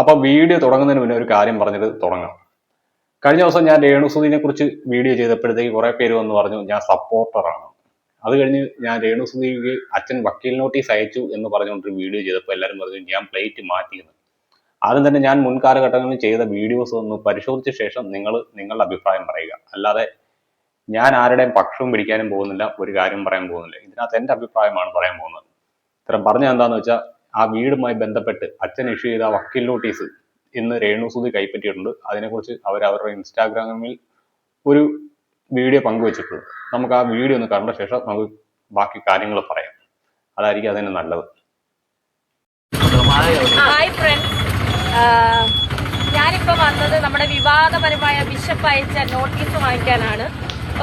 അപ്പൊ വീഡിയോ തുടങ്ങുന്നതിന് മുന്നേ ഒരു കാര്യം പറഞ്ഞിട്ട് തുടങ്ങാം. കഴിഞ്ഞ ദിവസം ഞാൻ രേണുസുദിനെ കുറിച്ച് വീഡിയോ ചെയ്തപ്പോഴത്തേക്ക് കുറേ പേര് വന്ന് പറഞ്ഞു ഞാൻ സപ്പോർട്ടറാണ്. അത് കഴിഞ്ഞ് ഞാൻ രേണുസുദിക്ക് അച്ഛൻ വക്കീൽ നോട്ടീസ് അയച്ചു എന്ന് പറഞ്ഞുകൊണ്ടൊരു വീഡിയോ ചെയ്തപ്പോൾ എല്ലാവരും പറഞ്ഞു ഞാൻ പ്ലേറ്റ് മാറ്റിയെന്ന്. ആദ്യം തന്നെ ഞാൻ മുൻകാലഘട്ടങ്ങളിൽ ചെയ്ത വീഡിയോസ് ഒന്ന് പരിശോധിച്ച ശേഷം നിങ്ങൾ നിങ്ങളുടെ അഭിപ്രായം പറയുക. അല്ലാതെ ഞാൻ ആരുടെയും പക്ഷവും പിടിക്കാനും പോകുന്നില്ല ഒരു കാര്യം പറയാൻ പോകുന്നില്ല. ഇതിനകത്ത് എന്റെ അഭിപ്രായമാണ് പറയാൻ പോകുന്നത്. ഇത്തരം പറഞ്ഞ എന്താന്ന് വെച്ചാൽ ആ വീടുമായി ബന്ധപ്പെട്ട് അച്ഛൻ ഇഷ്യൂ ചെയ്ത വക്കീൽ നോട്ടീസ് ഇന്ന് രേണുസുതി കൈപ്പറ്റിയിട്ടുണ്ട്. അതിനെക്കുറിച്ച് അവർ അവരുടെ ഇൻസ്റ്റാഗ്രാമിൽ ഒരു വീഡിയോ പങ്കുവച്ചിട്ടുണ്ട്. നമുക്ക് ആ വീഡിയോ ഒന്ന് കണ്ട ശേഷം നമുക്ക് ബാക്കി കാര്യങ്ങൾ പറയാം. അതായിരിക്കും അതിന് നല്ലത്. ഹായ് ഞാനിപ്പോൾ വന്നത് നമ്മുടെ വിവാദപരമായ ബിഷപ്പ് അയച്ച നോട്ടീസ് വാങ്ങിക്കാനാണ്.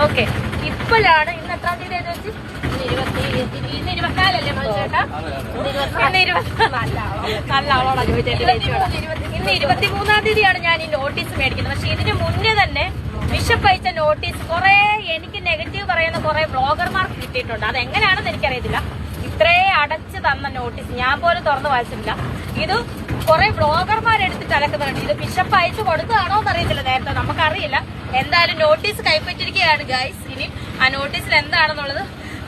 ഓക്കെ ഇപ്പോഴാണ് ഇന്ന് എത്രാം തീയതി വെച്ച് ഇന്ന് ഇരുപത്തിമൂന്നാം തീയതിയാണ് ഞാൻ ഈ നോട്ടീസ് മേടിക്കുന്നത്. പക്ഷെ ഇതിന് മുന്നേ തന്നെ ബിഷപ്പ് അയച്ച നോട്ടീസ് കുറെ എനിക്ക് നെഗറ്റീവ് പറയുന്ന കുറെ ബ്ലോഗർമാർക്ക് കിട്ടിയിട്ടുണ്ട്. അത് എങ്ങനെയാണെന്ന് എനിക്കറിയത്തില്ല. ഇത്രേ അടച്ചു തന്ന നോട്ടീസ് ഞാൻ പോലും തുറന്നു വായിച്ചിട്ടില്ല. ഇത് കുറെ ബ്ലോഗർമാർ എടുത്തിട്ട് അലക്കുന്നുണ്ട് ഇത് ബിഷപ്പ് അയച്ചു കൊടുത്തതാണോ എന്നറിയത്തില്ല നേരത്തെ. നമുക്കറിയില്ല. എന്തായാലും നോട്ടീസ് കൈപ്പറ്റിരിക്കുകയാണ് ഗൈസ് ഇനി ആ നോട്ടീസിൽ എന്താണെന്നുള്ളത്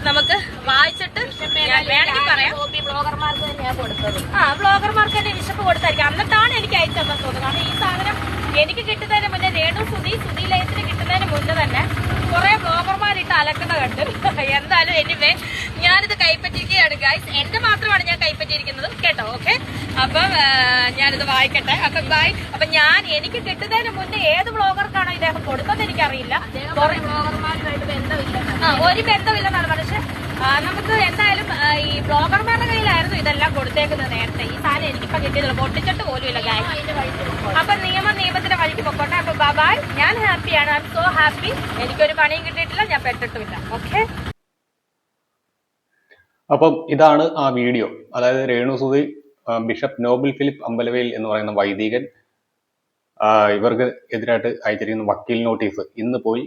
നമുക്ക് വായിച്ചിട്ട് വേണമെങ്കിൽ പറയാം. ബ്ലോഗർമാർക്ക് തന്നെയാണ് കൊടുത്തത്. ആ ബ്ലോഗർമാർക്ക് തന്നെ വിശപ്പ് കൊടുത്തായിരിക്കും. അന്നിട്ടാണ് എനിക്ക് അയച്ചതെന്ന് തോന്നുന്നത് കാരണം ഈ സാധനം എനിക്ക് കിട്ടുന്നതിന് മുന്നേ രേണു സുധി സുധി ലയത്തിന് കിട്ടുന്നതിന് മുന്നേ തന്നെ കുറെ അലക്കുന്ന കണ്ട്. എന്തായാലും എനിവേ ഞാനിത് കൈപ്പറ്റിയിരിക്കുകയാണ് ഗൈസ് എന്റെ മാത്രമാണ് ഞാൻ കൈപ്പറ്റിയിരിക്കുന്നത് കേട്ടോ? ഓക്കെ അപ്പം ഞാനിത് വായിക്കട്ടെ. അപ്പൊ ബൈ അപ്പൊ ഞാൻ എനിക്ക് കിട്ടുന്നതിന് മുന്നേ ഏത് ബ്ലോഗർക്കാണോ ഇദ്ദേഹം കൊടുത്തതെന്ന് എനിക്കറിയില്ല. ഒരു ബന്ധമില്ലെന്നാണ്. പക്ഷെ നമുക്ക് എന്തായാലും ഈ ബ്ലോഗർമാരുടെ കയ്യിലായിരുന്നു ഇതെല്ലാം കൊടുത്തേക്കുന്നത് നേരത്തെ. ഈ സാധനം എനിക്കിപ്പോ കിട്ടിയതുള്ളൂ പൊട്ടിച്ചിട്ട് പോലും ഇല്ല ഗായ് അപ്പൊ നിയമം നിയമത്തിന്റെ വഴിക്ക് പൊക്കോട്ടെ. അപ്പൊ ബബായ് ഞാൻ ഹാപ്പിയാണ് ഐ എം സോ ഹാപ്പി എനിക്കൊരു പണിയും കിട്ടിയിട്ടില്ല ഞാൻ പെട്ടിട്ടുമില്ല. ഓക്കെ അപ്പം ഇതാണ് ആ വീഡിയോ അതായത് രേണുസുതി ബിഷപ്പ് നോബിൾ ഫിലിപ്പ് അമ്പലവേൽ എന്ന് പറയുന്ന വൈദികൻ. ഇവർക്ക് എതിരായിട്ട് അയച്ചിരിക്കുന്ന വക്കീൽ നോട്ടീസ് ഇന്ന് പോയി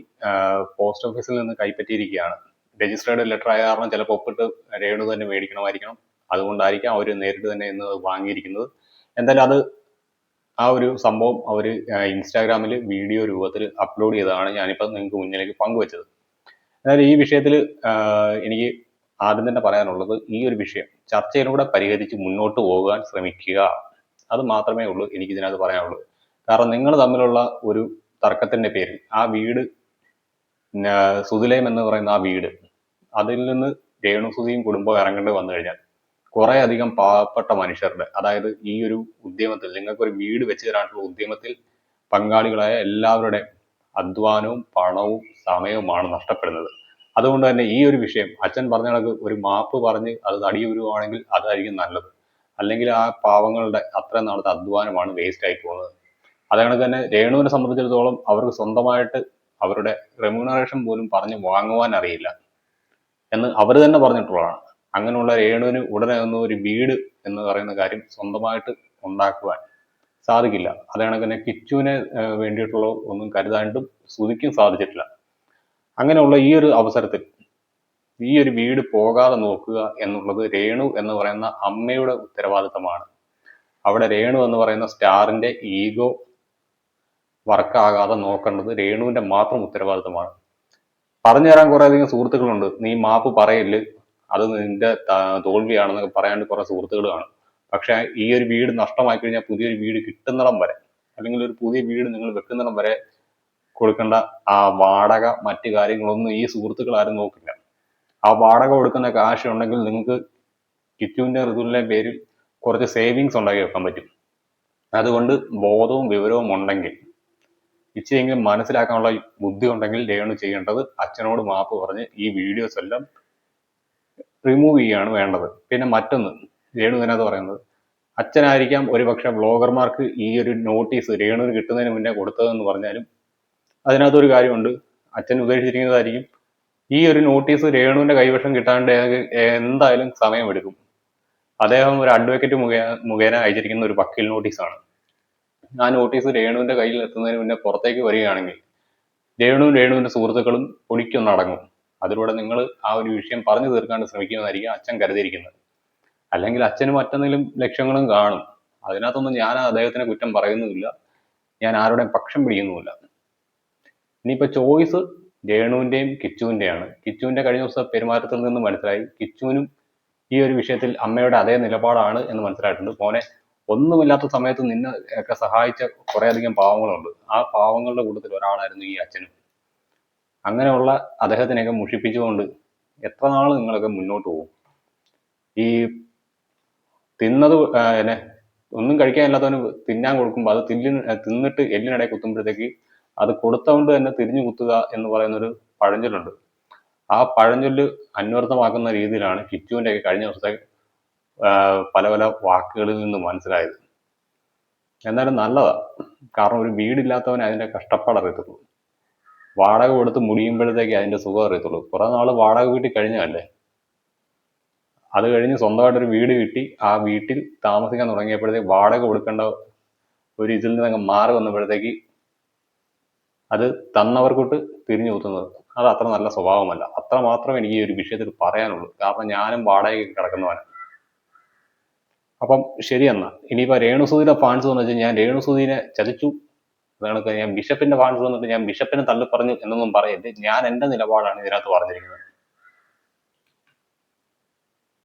പോസ്റ്റ് ഓഫീസിൽ നിന്ന് കൈപ്പറ്റിയിരിക്കുകയാണ്. രജിസ്റ്റേർഡ് ലെറ്റർ ആയ കാരണം ചിലപ്പോൾ ഒപ്പിട്ട് രേണു തന്നെ മേടിക്കണമായിരിക്കണം. അതുകൊണ്ടായിരിക്കാം അവർ നേരിട്ട് തന്നെ ഇന്ന് വാങ്ങിയിരിക്കുന്നത്. എന്തായാലും അത് ആ ഒരു സംഭവം അവർ ഇൻസ്റ്റാഗ്രാമിൽ വീഡിയോ രൂപത്തിൽ അപ്ലോഡ് ചെയ്തതാണ് ഞാനിപ്പോൾ നിങ്ങൾക്ക് മുന്നിലേക്ക് പങ്കുവച്ചത്. അതായത് ഈ വിഷയത്തിൽ എനിക്ക് ആദ്യം തന്നെ പറയാനുള്ളത് ഈ ഒരു വിഷയം ചർച്ചയിലൂടെ പരിഹരിച്ച് മുന്നോട്ട് പോകാൻ ശ്രമിക്കുക. അത് മാത്രമേ ഉള്ളൂ എനിക്ക് ഇതിനകത്ത് പറയാനുള്ളൂ കാരണം നിങ്ങൾ തമ്മിലുള്ള ഒരു തർക്കത്തിന്റെ പേരിൽ ആ വീട് സുതിലയം എന്ന് പറയുന്ന ആ വീട് അതിൽ നിന്ന് രേണുസുതിയും കുടുംബവും ഇറങ്ങേണ്ടി വന്നു കഴിഞ്ഞാൽ കുറെ അധികം പാവപ്പെട്ട മനുഷ്യരുടെ അതായത് ഈ ഒരു ഉദ്യമത്തിൽ നിങ്ങൾക്ക് ഒരു വീട് വെച്ച് തരാനുള്ള ഉദ്യമത്തിൽ പങ്കാളികളായ എല്ലാവരുടെ അധ്വാനവും പണവും സമയവുമാണ് നഷ്ടപ്പെടുന്നത്. അതുകൊണ്ട് തന്നെ ഈ ഒരു വിഷയം അച്ഛൻ പറഞ്ഞ കണക്ക് ഒരു മാപ്പ് പറഞ്ഞ് അത് തടിയുരുവാണെങ്കിൽ അതായിരിക്കും നല്ലത്. അല്ലെങ്കിൽ ആ പാവങ്ങളുടെ അത്ര നാളത്തെ അധ്വാനമാണ് വേസ്റ്റ് ആയി പോകുന്നത്. അതേ തന്നെ രേണുവിനെ സംബന്ധിച്ചിടത്തോളം അവർക്ക് സ്വന്തമായിട്ട് അവരുടെ റെമ്യൂണറേഷൻ പോലും പറഞ്ഞ് വാങ്ങുവാൻ അറിയില്ല എന്ന് അവർ തന്നെ പറഞ്ഞിട്ടുള്ളതാണ്. അങ്ങനെയുള്ള രേണുവിന് ഉടനെ ഒന്നും ഒരു വീട് എന്ന് പറയുന്ന കാര്യം സ്വന്തമായിട്ട് ഉണ്ടാക്കുവാൻ സാധിക്കില്ല. അതേ തന്നെ കിച്ചുവിന് വേണ്ടിയിട്ടുള്ള ഒന്നും കരുതാണ്ടും സുതിക്കും സാധിച്ചിട്ടില്ല. അങ്ങനെയുള്ള ഈ ഒരു അവസരത്തിൽ ഈ ഒരു വീട് പോകാതെ നോക്കുക എന്നുള്ളത് രേണു എന്ന് പറയുന്ന അമ്മയുടെ ഉത്തരവാദിത്തമാണ്. അവിടെ രേണു എന്ന് പറയുന്ന സ്റ്റാറിന്റെ ഈഗോ വർക്കാകാതെ നോക്കേണ്ടത് രേണുവിന്റെ മാത്രം ഉത്തരവാദിത്തമാണ്. പറഞ്ഞു തരാൻ കുറെ അധികം സുഹൃത്തുക്കളുണ്ട്. നീ മാപ്പ് പറയൽ അത് നിന്റെ ത- തോൽവിയാണെന്നൊക്കെ പറയാണ്ട് കുറെ സുഹൃത്തുക്കൾ കാണും. പക്ഷെ ഈ ഒരു വീട് നഷ്ടമായി കഴിഞ്ഞാൽ പുതിയൊരു വീട് കിട്ടുന്നിടം വരെ അല്ലെങ്കിൽ ഒരു പുതിയ വീട് നിങ്ങൾ വെക്കുന്നിടം വരെ കൊടുക്കേണ്ട ആ വാടക മറ്റു കാര്യങ്ങളൊന്നും ഈ സുഹൃത്തുക്കൾ ആരും നോക്കില്ല. ആ വാടക കൊടുക്കുന്ന കാശ് ഉണ്ടെങ്കിൽ നിങ്ങൾക്ക് കിറ്റുവിന്റെ ഋതുവിന്റെ പേരിൽ കുറച്ച് സേവിങ്സ് ഉണ്ടാക്കി വെക്കാൻ പറ്റും. അതുകൊണ്ട് ബോധവും വിവരവും ഉണ്ടെങ്കിൽ ഇച്ചിരിയെങ്കിലും മനസ്സിലാക്കാനുള്ള ബുദ്ധി ഉണ്ടെങ്കിൽ രേണു ചെയ്യേണ്ടത് അച്ഛനോട് മാപ്പ് പറഞ്ഞ് ഈ വീഡിയോസ് എല്ലാം റിമൂവ് ചെയ്യുകയാണ് വേണ്ടത്. പിന്നെ മറ്റൊന്ന് രേണു ഇതിനകത്ത് പറയുന്നത് അച്ഛനായിരിക്കാം ഒരുപക്ഷെ ബ്ലോഗർമാർക്ക് ഈ ഒരു നോട്ടീസ് രേണുവിന് കിട്ടുന്നതിന് മുന്നേ കൊടുത്തതെന്ന് പറഞ്ഞാലും അതിനകത്തൊരു കാര്യമുണ്ട്. അച്ഛൻ ഉദ്ദേശിച്ചിരിക്കുന്നതായിരിക്കും ഈ ഒരു നോട്ടീസ് രേണുവിന്റെ കൈവശം കിട്ടാണ്ട് എന്തായാലും സമയമെടുക്കും. അദ്ദേഹം ഒരു അഡ്വക്കേറ്റ് മുഖേന മുഖേന അയച്ചിരിക്കുന്ന ഒരു വക്കീൽ നോട്ടീസാണ് ആ നോട്ടീസ് രേണുവിന്റെ കയ്യിൽ എത്തുന്നതിന് മുന്നേ പുറത്തേക്ക് വരികയാണെങ്കിൽ രേണുവും രേണുവിന്റെ സുഹൃത്തുക്കളും പൊടിക്കൊന്നടങ്ങും അതിലൂടെ നിങ്ങൾ ആ ഒരു വിഷയം പറഞ്ഞു തീർക്കാൻ ശ്രമിക്കുന്നതായിരിക്കും അച്ഛൻ കരുതിയിരിക്കുന്നത്. അല്ലെങ്കിൽ അച്ഛന് മറ്റെന്തെങ്കിലും ലക്ഷ്യങ്ങളും കാണും. അതിനകത്തൊന്നും ഞാൻ അദ്ദേഹത്തിനെ കുറ്റം പറയുന്നുമില്ല. ഞാൻ ആരുടെയും പക്ഷം പിടിക്കുന്നുമില്ല. ഇനിയിപ്പോൾ ചോയ്സ് രേണുവിന്റെയും കിച്ചുവിന്റെയാണ്. കിച്ചുവിന്റെ കഴിഞ്ഞ ദിവസം പെരുമാറ്റത്തിൽ നിന്ന് മനസ്സിലായി. കിച്ചുവിനും ഈ ഒരു വിഷയത്തിൽ അമ്മയുടെ അതേ നിലപാടാണ് എന്ന് മനസ്സിലായിട്ടുണ്ട്. മോനെ ഒന്നുമില്ലാത്ത സമയത്ത് നിന്നെ ഒക്കെ സഹായിച്ച കുറേയധികം പാവങ്ങളുണ്ട്. ആ പാവങ്ങളുടെ കൂട്ടത്തിൽ ഒരാളായിരുന്നു ഈ അച്ഛനും. അങ്ങനെയുള്ള അദ്ദേഹത്തിനെയൊക്കെ മുഷിപ്പിച്ചുകൊണ്ട് എത്ര നാൾ നിങ്ങളൊക്കെ മുന്നോട്ട് പോകും? ഈ തിന്നത് ആ, എന്നെ ഒന്നും കഴിക്കാനില്ലാത്തവന് തിന്നാൻ കൊടുക്കുമ്പോൾ അത് തില്ലിന് തിന്നിട്ട് എല്ലിനിടയിൽ കുത്തുമ്പോഴത്തേക്ക് അത് കൊടുത്തോണ്ട് തന്നെ തിരിഞ്ഞു കുത്തുക എന്ന് പറയുന്നൊരു പഴഞ്ചൊല്ലുണ്ട്. ആ പഴഞ്ചൊല്ല് അന്വർത്ഥമാക്കുന്ന രീതിയിലാണ് ഒക്കെ കഴിഞ്ഞ ദിവസത്തെ പല പല വാക്കുകളിൽ നിന്ന് മനസ്സിലായത്. എന്നാലും നല്ലതാ. കാരണം ഒരു വീടില്ലാത്തവന് അതിന്റെ കഷ്ടപ്പാട് അറിയത്തുള്ളൂ വാടക കൊടുത്ത് മുടിയുമ്പോഴത്തേക്ക് അതിന്റെ സുഖം അറിയത്തുള്ളൂ. കുറെ നാൾ വാടക വീട്ടിൽ കഴിഞ്ഞതല്ലേ? അത് കഴിഞ്ഞ് സ്വന്തമായിട്ടൊരു വീട് കിട്ടി. ആ വീട്ടിൽ താമസിക്കാൻ തുടങ്ങിയപ്പോഴത്തേക്ക് വാടക കൊടുക്കേണ്ട ഒരു ഇതിൽ നിന്ന് മാറി വന്നപ്പോഴത്തേക്ക് അത് തന്നവർക്കൊട്ട് തിരിഞ്ഞു കുത്തുന്നത്. അത് അത്ര നല്ല സ്വഭാവമല്ല. അത്ര മാത്രം എനിക്ക് ഈ ഒരു വിഷയത്തിൽ പറയാനുള്ളൂ. കാരണം ഞാനും വാടകയ്ക്ക് കിടക്കുന്നവനാണ് അപ്പം ശരി എന്നാ ഇനിയിപ്പോ രേണുസൂതിയുടെ ഫാൻസ് എന്ന് വെച്ചാൽ ഞാൻ രേണുസൂതിനെ ചതിച്ചു. അതാണ് ഞാൻ ബിഷപ്പിന്റെ വന്നിട്ട് ഞാൻ ബിഷപ്പിനെ തള്ളി പറഞ്ഞു എന്നൊന്നും പറയരുത്. ഞാൻ എന്റെ നിലപാടാണ് ഇതിനകത്ത് പറഞ്ഞിരിക്കുന്നത്.